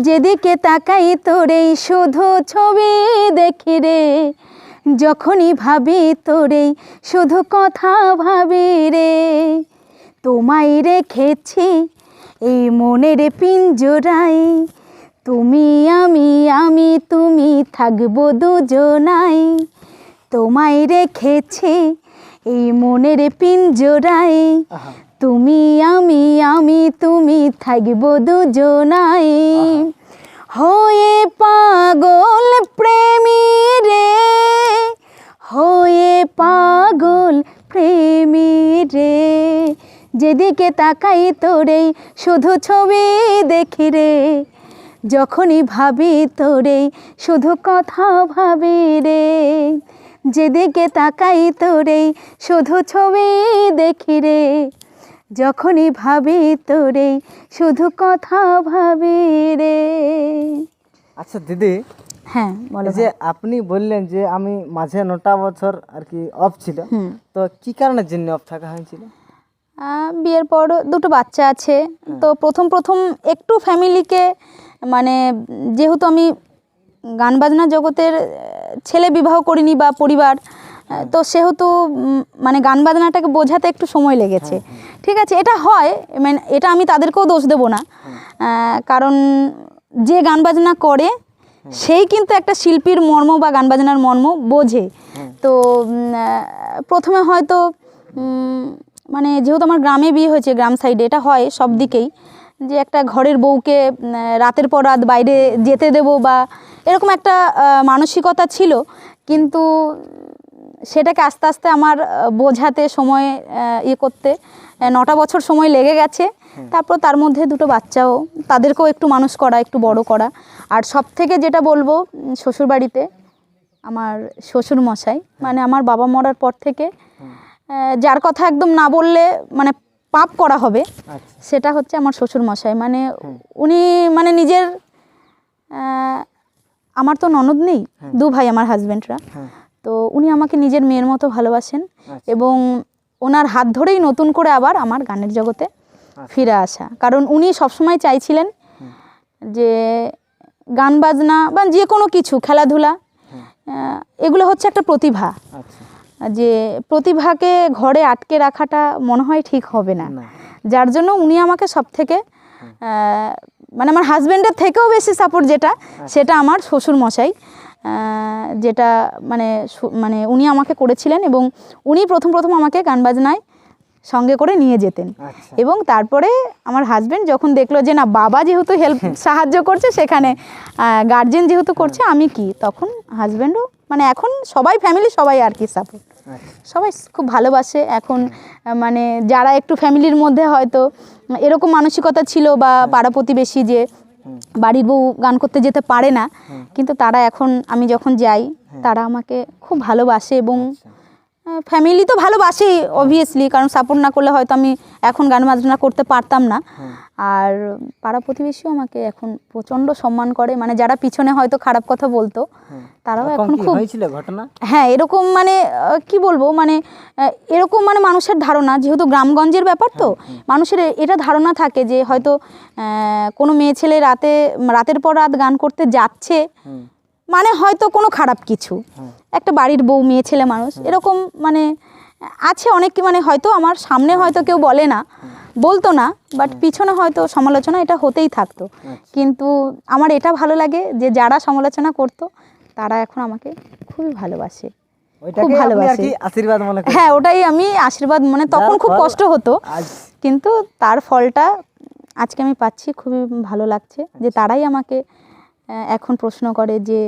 যেদিকে তাকাই তোরেই শুধু ছবি দেখি রে। যখনই ভাবি তোরেই শুধু কথা ভাবি রে। তোমায় রেখেছি এই মনের পিঞ্জরাই। তুমি আমি আমি, তুমি থাকব দুজনাই। তোমায় রেখেছি এই মনের পিঞ্জরাই। তুমি আমি আমি তুমি থাকব দুজনাই। হয়ে পাগল প্রেমী রে, হয়ে পাগল প্রেমী রে। যেদিকে তাকাই তোরেই শুধু ছবি দেখি রে। যখনই ভাবি তোরেই শুধু কথা ভাবি রে। যেদিকে তাকাই তোরেই শুধু ছবি দেখি রে। যখনই ভাবি তোরেই শুধু কথা ভাবি রে। আচ্ছা দিদি হ্যাঁ বলো যে আপনি বললেন যে আমি মাঝে নটা বছর আর কি অফ ছিল তো কি কারণের জন্য অফ থাকা হয়েছিল? বিয়ের পর দুটো বাচ্চা আছে তো প্রথম প্রথম একটু ফ্যামিলিকে মানে যেহেতু আমি গান বাজনা জগতের ছেলে বিবাহ করিনি বা পরিবার তো সেহেতু মানে গান বাজনাটাকে বোঝাতে একটু সময় লেগেছে। ঠিক আছে এটা হয় মানে এটা আমি তাদেরকেও দোষ দেবো না। কারণ যে গান বাজনা করে সেই কিন্তু একটা শিল্পীর মর্ম বা গান বাজনার মর্ম বোঝে। তো প্রথমে হয়তো মানে যেহেতু আমার গ্রামে বিয়ে হয়েছে গ্রাম সাইডে এটা হয় সব দিকেই। যে একটা ঘরের বউকে রাতের পর রাত বাইরে যেতে দেবো বা এরকম একটা মানসিকতা ছিল। কিন্তু সেটাকে আস্তে আস্তে আমার বোঝাতে সময় ইয়ে করতে নটা বছর সময় লেগে গেছে। তারপর তার মধ্যে দুটো বাচ্চাও তাদেরকেও একটু মানুষ করা একটু বড় করা। আর সব থেকে যেটা বলব শ্বশুরবাড়িতে আমার শ্বশুর মশাই মানে আমার বাবা মরার পর থেকে যার কথা একদম না বললে মানে পাপ করা হবে আচ্ছা। সেটা হচ্ছে আমার শ্বশুর মশাই মানে উনি মানে নিজের আমার তো ননদ নেই দু ভাই আমার হাজব্যান্ডরা তো উনি আমাকে নিজের মেয়ের মতো ভালোবাসেন আচ্ছা। এবং ওনার হাত ধরেই নতুন করে আবার আমার গানের জগতে ফিরে আসা। কারণ উনি সবসময় চাইছিলেন যে গান বাজনা বা যে কোনো কিছু খেলাধুলা এগুলো হচ্ছে একটা প্রতিভা। আচ্ছা। যে প্রতিভাকে ঘরে আটকে রাখাটা মনে হয় ঠিক হবে না। যার জন্য উনি আমাকে সব থেকে মানে আমার হাজব্যান্ডের থেকেও বেশি সাপোর্ট যেটা সেটা আমার শ্বশুর মশাই যেটা মানে মানে উনি আমাকে করেছিলেন এবং উনি প্রথম প্রথম আমাকে গান বাজনায় সঙ্গে করে নিয়ে যেতেন। আচ্ছা। এবং তারপরে আমার হাজব্যান্ড যখন দেখল যে না বাবা যেহেতু হেল্প সাহায্য করছে সেখানে গার্জেন যেহেতু করছে আমি কি? তখন হাজব্যান্ডও মানে এখন সবাই ফ্যামিলি সবাই আর কি সাপোর্ট আচ্ছা। সবাই খুব ভালোবাসে। এখন মানে যারা একটু ফ্যামিলির মধ্যে হয়তো এরকম মানসিকতা ছিল বা পাড়া প্রতিবেশী যে বাড়ির বউ গান করতে যেতে পারে না কিন্তু তারা এখন আমি যখন যাই তারা আমাকে খুব ভালোবাসে এবং ফ্যামিলি তো ভালোবাসেই অবভিয়াসলি কারণ সাপোর্ট না করলে হয়তো আমি এখন গান বাজনা করতে পারতাম না। আর পাড়া প্রতিবেশীও আমাকে এখন প্রচণ্ড সম্মান করে মানে যারা পিছনে হয়তো খারাপ কথা বলতো তারাও এখন খুব হ্যাঁ এরকম মানে কি বলব মানে এরকম মানে মানুষের ধারণা যেহেতু গ্রামগঞ্জের ব্যাপার তো মানুষের এটা ধারণা থাকে যে হয়তো কোনো মেয়ে ছেলে রাতে রাতের পর রাত গান করতে যাচ্ছে মানে হয়তো কোনো খারাপ কিছু। একটা বাড়ির বউ মেয়ে ছেলে মানুষ এরকম মানে আছে অনেক কি মানে হয়তো আমার সামনে হয়তো কেউ বলে না। বলতো না বাট পিছনে হয়তো সমালোচনা এটা হতেই থাকতো। কিন্তু আমার এটা ভালো লাগে যে যারা সমালোচনা করতো তারা এখন আমাকে খুবই ভালোবাসে। আর ভালোবাসে। আশীর্বাদ মনে হ্যাঁ ওটাই আমি আশীর্বাদ মানে তখন খুব কষ্ট হতো। কিন্তু তার ফলটা আজকে আমি পাচ্ছি খুবই ভালো লাগছে যে তারাই আমাকে এখন প্রশ্ন করে যে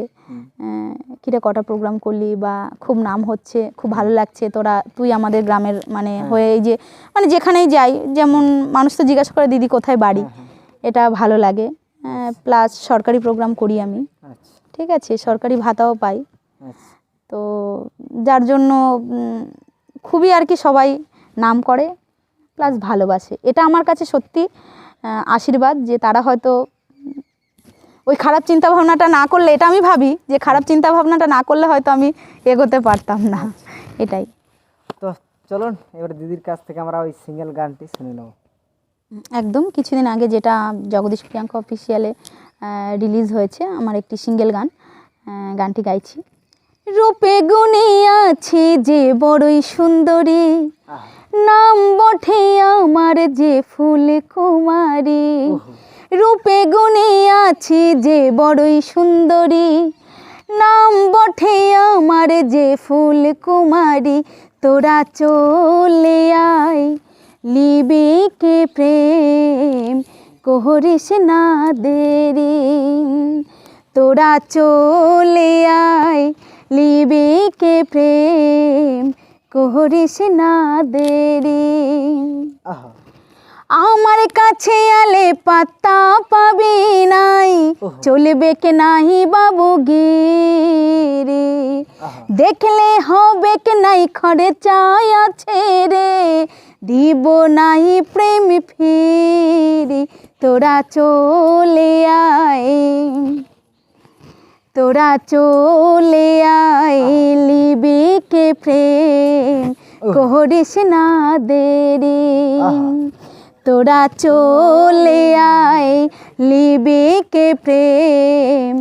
কিরে কটা প্রোগ্রাম করলি বা খুব নাম হচ্ছে খুব ভালো লাগছে তোরা তুই আমাদের গ্রামের মানে হয়ে। এই যে মানে যেখানেই যাই যেমন মানুষ তো জিজ্ঞাসা করে দিদি কোথায় বাড়ি? এটা ভালো লাগে। প্লাস সরকারি প্রোগ্রাম করি আমি। আচ্ছা। ঠিক আছে সরকারি ভাতাও পাই। আচ্ছা। তো যার জন্য খুবই আর কি সবাই নাম করে প্লাস ভালোবাসে। এটা আমার কাছে সত্যি আশীর্বাদ যে তারা হয়তো ওই খারাপ চিন্তা ভাবনাটা না করলে এটা আমি ভাবি যে খারাপ চিন্তা ভাবনাটা না করলে হয়তো আমি এগোতে পারতাম না। এটাই। তো চলুন এবার দিদির কাছ থেকে আমরা ওই সিঙ্গেল গানটি শুনে নেব। একদম কিছুদিন আগে যেটা জগদীশ প্রিয়াঙ্কা অফিসিয়ালে রিলিজ হয়েছে আমার একটি সিঙ্গেল গান গানটি গাইছি। রূপে গুণে আছে যে বড়ই সুন্দরী নাম বঠে আমার যে ফুল কুমারী। রূপে গুণে আছে যে বড়ই সুন্দরী। নাম বঠে আমার যে ফুল কুমারী তোরা চলে আয় লিবিকে প্রেম কোহরিস না দেরি। তোরা চলে আয় লিবিকে প্রেম কোহরিস না দেরি। আহা, আমার কাছে আলে পাত্তা পাবি নাই। চলবে কে নাহি বাবু গিরে? দেখলে হবে কে নাই খড়ে চাই আছে রে। দিব নাই প্রেম ফিরি। তোরা চলে আয়। তোরা চলে আয় লিবিকে প্রেম। করিস না দেরি। তোরা চলে আয় লিবিকে প্রেম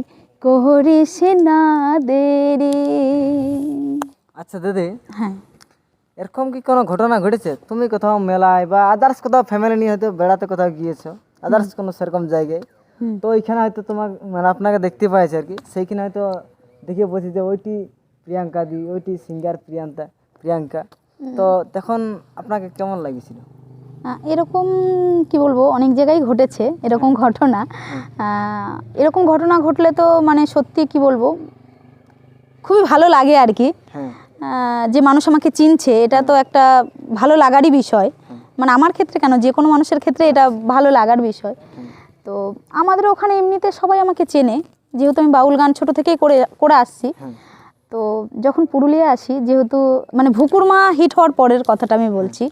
করিস না দেরি। আচ্ছা দিদি হ্যাঁ। এরকম কি কোনো ঘটনা ঘটেছে? তুমি কোথাও মেলায় বা আদার্স কোথাও ফ্যামিলি নিয়ে হয়তো বেড়াতে কোথাও গিয়েছো আদার্স কোনো সেরকম জায়গায়? তো ওইখানে হয়তো তোমার মানে আপনাকে দেখতে পাইছে আর কি। সেইখানে হয়তো দেখে বলছি যে ওইটি প্রিয়াঙ্কা দি ওইটি সিঙ্গার প্রিয়াঙ্কা। প্রিয়াঙ্কা তো তখন আপনাকে কেমন লাগেছিল? এরকম কি বলব অনেক জায়গায় ঘটেছে এরকম ঘটনা। এরকম ঘটনা ঘটলে তো মানে সত্যি কি বলব খুবই ভালো লাগে আর কি। হ্যাঁ। যে মানুষ আমাকে চিনছে এটা তো একটা ভালো লাগারই বিষয়। মানে আমার ক্ষেত্রে কেন যে কোনো মানুষের ক্ষেত্রে এটা ভালো লাগার বিষয়। তো আমাদের ওখানে এমনিতে সবাই আমাকে চেনে যেহেতু আমি বাউল গান ছোট থেকেই করে করে আসছি। হ্যাঁ। তো যখন পুরুলিয়া আসি যেহেতু মানে ভুকুরমা হিট হওয়ার পরের কথাটা আমি বলছি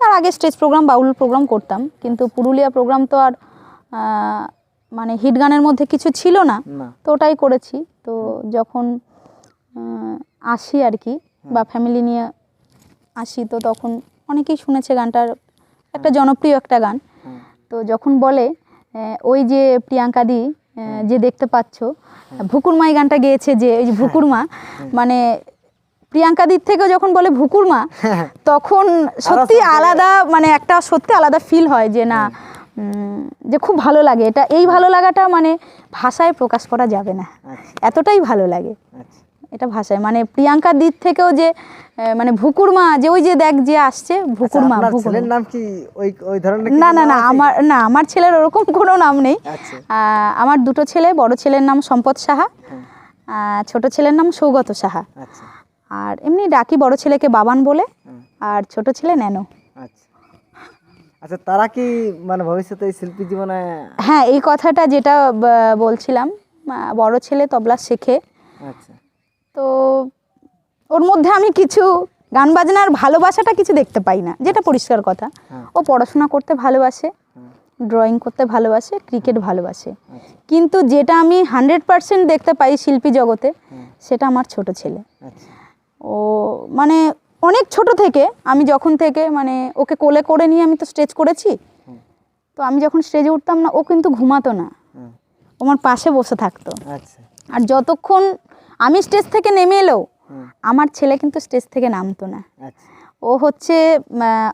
তার আগে স্টেজ প্রোগ্রাম বাউল প্রোগ্রাম করতাম কিন্তু পুরুলিয়া প্রোগ্রাম তো আর মানে হিট গানের মধ্যে কিছু ছিল না। তো ওটাই করেছি। তো যখন আসি আর কি বা ফ্যামিলি নিয়ে আসি তো তখন অনেকেই শুনেছে গানটার একটা জনপ্রিয় একটা গান। হ্যাঁ তো যখন বলে ওই যে প্রিয়াঙ্কা দি যে দেখতে পাচ্ছ ভুকুরমা এই গানটা গেয়েছে যে ওই যে ভুকুরমা মানে প্রিয়াঙ্কা দির থেকেও যখন বলে ভুকুরমা তখন সত্যি আলাদা মানে একটা সত্যি আলাদা ফিল হয় যে না যে খুব ভালো লাগে। এটা এই ভালো লাগাটা মানে ভাষায় প্রকাশ করা যাবে না। আচ্ছা। এতটাই ভালো লাগে। আচ্ছা। এটা ভাষায়। মানে প্রিয়াঙ্কার দিক থেকেও যে মানে ভুকুরমা যে ওই যে দেখ যে আসছে ভুকুর মা ছেলের নাম কি ওই ওই ধরনের না না না আমার না আমার ছেলের ওরকম কোনো নাম নেই। আচ্ছা। আমার দুটো ছেলে বড় ছেলের নাম সম্পদ সাহা হ্যাঁ। ছোট ছেলের নাম সৌগত সাহা। আচ্ছা। আর এমনি ডাকি বড় ছেলেকে বাবান বলে আর ছোট ছেলে ন্যানো। আচ্ছা। আচ্ছা তারা কি মানে ভবিষ্যতে শিল্পী জীবনে হ্যাঁ এই কথাটা যেটা বলছিলাম বড় ছেলে তবলা শেখে। আচ্ছা। তো ওর মধ্যে আমি কিছু গান বাজনার ভালোবাসাটা কিছু দেখতে পাই না যেটা পরিষ্কার কথা। হ্যাঁ। ও পড়াশোনা করতে ভালোবাসে ড্রয়িং করতে ভালোবাসে ক্রিকেট ভালোবাসে। আচ্ছা। কিন্তু যেটা আমি হান্ড্রেড পারসেন্ট দেখতে পাই শিল্পী জগতে সেটা আমার ছোট ছেলে। আচ্ছা। ও মানে অনেক ছোট থেকে আমি যখন থেকে মানে ওকে কোলে করে নিয়ে আমি তো স্টেজ করেছি তো আমি যখন স্টেজে উঠতাম না ও কিন্তু ঘুমাতো না। আমার পাশে বসে থাকতো। আচ্ছা। আর যতক্ষণ আমি স্টেজ থেকে নেমে এলেও আমার ছেলে কিন্তু স্টেজ থেকে নামতো না। আচ্ছা। ও হচ্ছে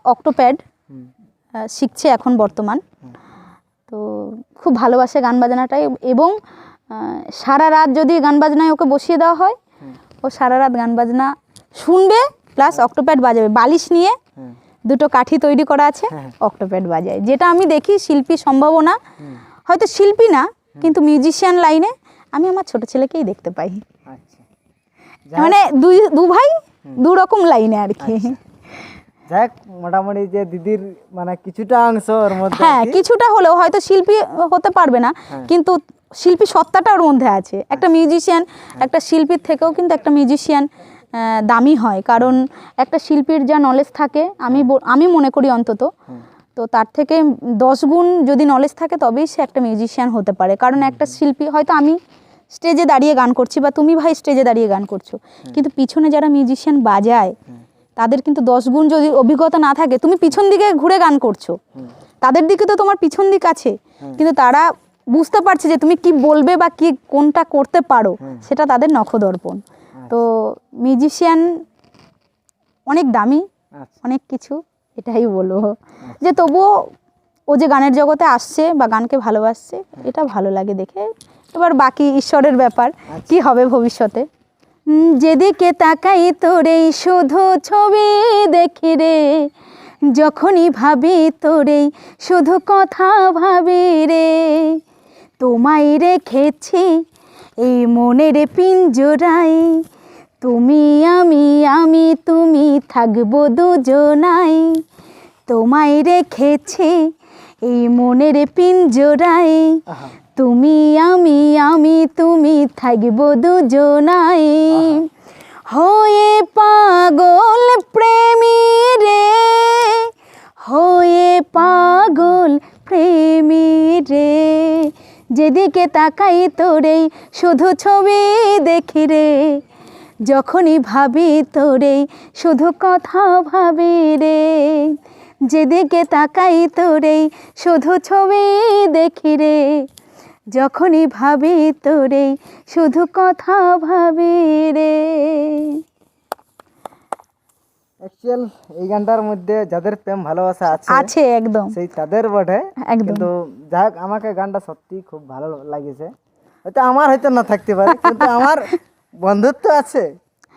অক্টোপ্যাড শিখছে এখন বর্তমান। তো খুব ভালোবাসে গান বাজনাটাই এবং সারা রাত যদি গান বাজনায় ওকে বসিয়ে দেওয়া হয় ও সারা রাত গান বাজনা শুনবে প্লাস অক্টোপ্যাড বাজাবে। বালিশ নিয়ে দুটো কাঠি তৈরি করা আছে হ্যাঁ। অক্টোপ্যাড বাজায়। যেটা আমি দেখি শিল্পী সম্ভাবনা হয়তো শিল্পী না কিন্তু মিউজিশিয়ান লাইনে আমি আমার ছোট ছেলেকেই দেখতে পাই। আচ্ছা। মানে দুই দু ভাই দু রকম লাইনে আর কি। যাক মোটামুটি যে দিদির মানে কিছুটা অংশ ওর মধ্যে হ্যাঁ কিছুটা হলেও হয়তো শিল্পী হতে পারবে না হ্যাঁ। কিন্তু শিল্পী সত্তাটা ওর মধ্যে আছে। একটা মিউজিশিয়ান একটা শিল্পীর থেকেও কিন্তু একটা মিউজিশিয়ান দামি হয়। কারণ একটা শিল্পীর যা নলেজ থাকে আমি আমি মনে করি অন্তত তো তার থেকে দশ গুণ যদি নলেজ থাকে তবেই সে একটা মিউজিশিয়ান হতে পারে। কারণ একটা শিল্পী হয়তো আমি স্টেজে দাঁড়িয়ে গান করছি বা তুমি ভাই স্টেজে দাঁড়িয়ে গান করছ কিন্তু পিছনে যারা মিউজিশিয়ান বাজায় তাদের কিন্তু দশ গুণ যদি অভিজ্ঞতা না থাকে তুমি পিছন দিকে ঘুরে গান করছ। তাদের দিকে তো তোমার পিছন দিক আছে কিন্তু তারা বুঝতে পারছে যে তুমি কি বলবে বা কি কোনটা করতে পারো সেটা তাদের নখদর্পণ। তো মিউজিশিয়ান অনেক দামি অনেক কিছু এটাই বলব। যে তবুও ও যে গানের জগতে আসছে বা গানকে ভালোবাসছে এটা ভালো লাগে দেখে। এবার বাকি ঈশ্বরের ব্যাপার কি হবে ভবিষ্যতে? যেদিকে তাকাই তোরেই শুধু ছবি দেখি রে যখনই ভাবি তোরেই শুধু কথা ভাবি রে তোমায় রেখেছি এই মনের পিঞ্জরাই তুমি আমি আমি তুমি থাকব দুজনাই। তোমায় রেখেছি এই মনের পিঞ্জরাই তুমি আমি আমি তুমি থাকব দুজনাই। হয়ে পাগল প্রেমী রে হয়ে পাগল প্রেমী রে যেদিকে তাকাই তোরেই, শুধু ছবি দেখি রে। যখনই ভাবি তোরেই, শুধু কথা ভাবি রে। যেদিকে তাকাই তোরেই, শুধু ছবি দেখি রে। যখনই ভাবি তোরে শুধু কথা ভাবি রে। অ্যাকচুয়াল এই গানটার মধ্যে যাদের প্রেম ভালোবাসা আছে আছে একদম। সেই তাদের বটে। একদম। কিন্তু যাক আমাকে গানটা সত্যি খুব ভালো লাগেছে। হয়তো আমার হয়তো না থাকতে পারে কিন্তু আমার বন্ধুত্ব আছে।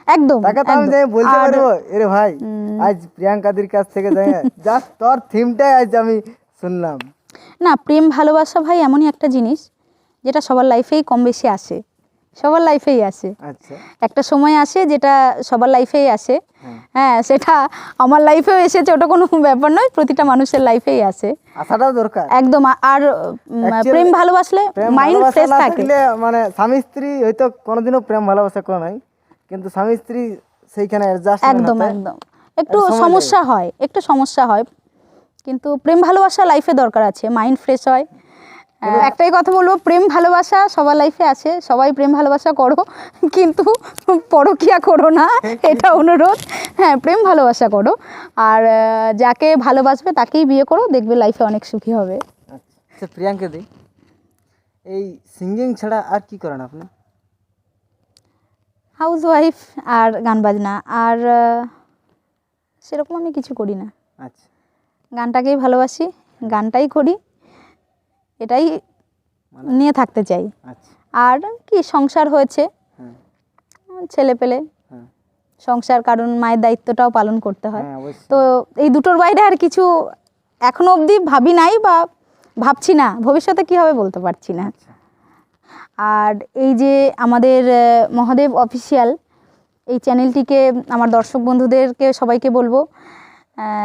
একদম তাকে তো আমি যাই বলতে পারব এরে ভাই আজ প্রিয়াঙ্কাদির কাছ থেকে যাই জাস্ট তোর থিমটাই আজ আমি শুনলাম। না প্রেম ভালোবাসা ভাই এমনই একটা জিনিস যেটা সবার লাইফেই কম বেশি আসে। সবার লাইফেই আসে। আচ্ছা। একটা সময় আসে যেটা সবার লাইফেই আসে। হ্যাঁ। হ্যাঁ সেটা আমার লাইফেও এসেছে ওটা কোনো ব্যাপার নয় প্রতিটা মানুষের লাইফেই আসে। আসাটাও দরকার। একদম আর প্রেম ভালোবাসলে মাইন্ড ফ্রেশ থাকে। মানে স্বামী স্ত্রী হয়তো কোনোদিনও প্রেম ভালোবাসা করে নাই কিন্তু স্বামী স্ত্রী সেইখানে অ্যাডজাস্ট একদম একদম। একটু সমস্যা হয় একটু সমস্যা হয়। কিন্তু প্রেম ভালোবাসা লাইফে দরকার আছে মাইন্ড ফ্রেশ হয়। একটাই কথা বলব প্রেম ভালোবাসা সবার লাইফে আছে সবাই প্রেম ভালোবাসা করো কিন্তু পরকিয়া করো না এটা অনুরোধ। হ্যাঁ প্রেম ভালোবাসা করো আর যাকে ভালোবাসবে তাকেই বিয়ে করো দেখবে লাইফে অনেক সুখী হবে। আচ্ছা প্রিয়াঙ্কা দি এই সিঙ্গিং ছাড়া আর কি করেন আপনি? হাউস ওয়াইফ আর গান বাজনা আর সেরকম আমি কিছু করি না। আচ্ছা। গানটাকেই ভালোবাসি গানটাই করি এটাই নিয়ে থাকতে চাই। আচ্ছা। আর কি সংসার হয়েছে। হ্যাঁ। ছেলে পেলে। হ্যাঁ। সংসার কারণ মায়ের দায়িত্বটাও পালন করতে হয়। হ্যাঁ তো এই দুটোর বাইরে আর কিছু এখনও অবধি ভাবি নাই বা ভাবছি না। ভবিষ্যতে কি হবে বলতে পারছি না। আচ্ছা। আর এই যে আমাদের মহাদেব অফিসিয়াল এই চ্যানেলটিকে আমার দর্শক বন্ধুদেরকে সবাইকে বলব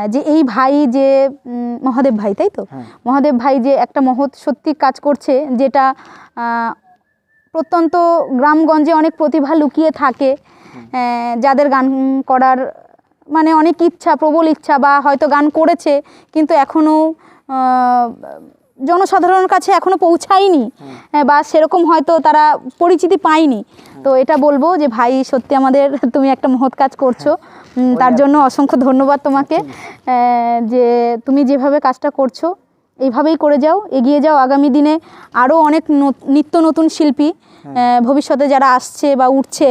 যে এই ভাই যে মহাদেব ভাই তাই তো? হ্যাঁ। মহাদেব ভাই যে একটা মহৎ সত্যি কাজ করছে যেটা প্রত্যন্ত গ্রামগঞ্জে অনেক প্রতিভা লুকিয়ে থাকে যাদের গান করার মানে অনেক ইচ্ছা প্রবল ইচ্ছা বা হয়তো গান করেছে কিন্তু এখনও জনসাধারণের কাছে এখনও পৌঁছায়নি হ্যাঁ, বা সেরকম হয়তো তারা পরিচিতি পায়নি। তো এটা বলব যে ভাই সত্যি আমাদের তুমি একটা মহৎ কাজ করছ। তার জন্য অসংখ্য ধন্যবাদ তোমাকে। যে তুমি যেভাবে কাজটা করছ এইভাবেই করে যাও এগিয়ে যাও। আগামী দিনে আরও অনেক নত- নিত্য নতুন শিল্পী ভবিষ্যতে যারা আসছে বা উঠছে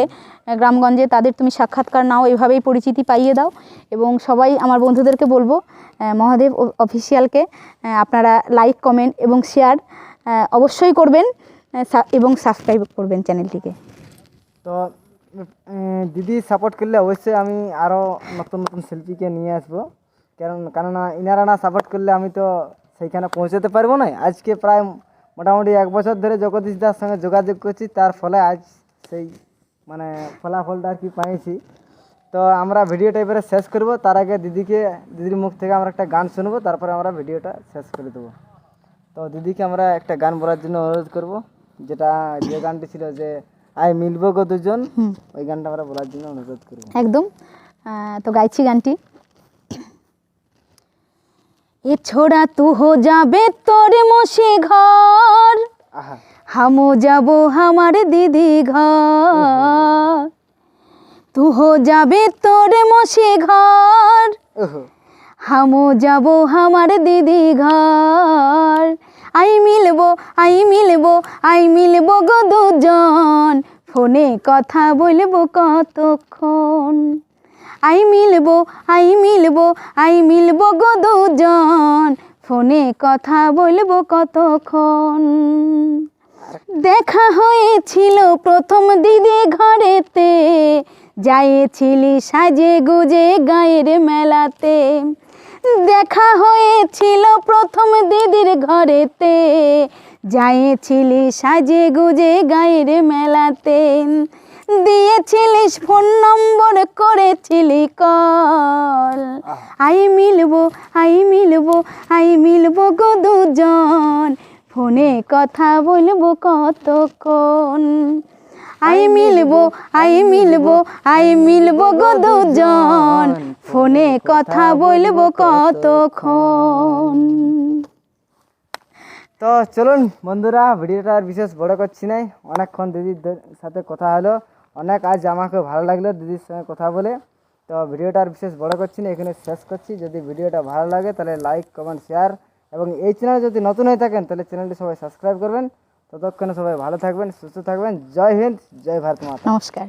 গ্রামগঞ্জে তাদের তুমি সাক্ষাৎকার নাও, এভাবেই পরিচিতি পাইয়ে দাও। এবং সবাই আমার বন্ধুদেরকে বলব মহাদেব অফিসিয়ালকে আপনারা লাইক কমেন্ট এবং শেয়ার অবশ্যই করবেন এবং সাবস্ক্রাইব করবেন চ্যানেলটিকে তো দিদি সাপোর্ট করলে অবশ্যই আমি আরও নতুন নতুন শিল্পীকে নিয়ে আসব। কারণ, কেননা ইনারা না সাপোর্ট করলে আমি তো সেইখানে পৌঁছাতে পারব না। আজকে প্রায় মোটামুটি এক বছর ধরে জগদীশ দার সঙ্গে যোগাযোগ করছি, তার ফলে আজ সেই মানে ফলাফলটা আর কি পাইছি। তো আমরা ভিডিওটা এবারে শেষ করব। তার আগে দিদিকে দিদির মুখ থেকে আমরা একটা গান শুনব তারপরে আমরা ভিডিওটা শেষ করে দেবো। তো দিদিকে আমরা একটা গান বলার জন্য অনুরোধ করব যেটা যে গানটি ছিল যে আই মিলব গো দুজন ওই গানটা আমরা বলার জন্য অনুরোধ করব। একদম। তো গাইছি গানটি। এ ছোড়া তু হো যাবে তোর মশি ঘর। হামো যাব আমার দিদি ঘর। তু হো যাবে তোর মশি ঘর। হামো যাব আমার দিদি ঘর। আই মিলবো আই মিলবো আই মিলবো গো দুজন। ফোনে কথা বলব কতক্ষণ? আই মিলবো আই মিলবো আই মিলবো গো দুজন। ফোনে কথা বলব কতক্ষণ? দেখা হয়েছিল প্রথম দিদি ঘরেতে যাইছিলি সাজে গুজে গায়ের মেলাতে। দেখা হয়েছিল প্রথম দিদির ঘরেতে যাইছিলি সাজে গুজে গায়ের মেলাতে। দিয়েছিলিস ফোন নম্বর করেছিলি কল। আই মিলবো আই মিলবো আই মিলবো গো দুজন। ফোনে কথা বলব কতক্ষণ? আই মিলবো আই মিলবো আই মিলবো গো দুজন। ফোনে কথা বলব কতক্ষণ? তো চলুন বন্ধুরা ভিডিওটা আর বিশেষ বড় করছি নাই। অনেকক্ষণ দিদির সাথে কথা হলো। অনেক আজ আমাকে ভালো লাগল দিদির সঙ্গে কথা বলে। তো ভিডিওটা আর বিশেষ বড় করছি না এখানে শেষ করছি। যদি ভিডিওটা ভালো লাগে তাহলে লাইক কমেন্ট শেয়ার এবং এই চ্যানেলে যদি নতুন হয়ে থাকেন, তাহলে চ্যানেলটি সবাই সাবস্ক্রাইব করবেন। ততক্ষণে সবাই ভালো থাকবেন, সুস্থ থাকবেন। জয় হিন্দ, জয় ভারত মাতা। নমস্কার।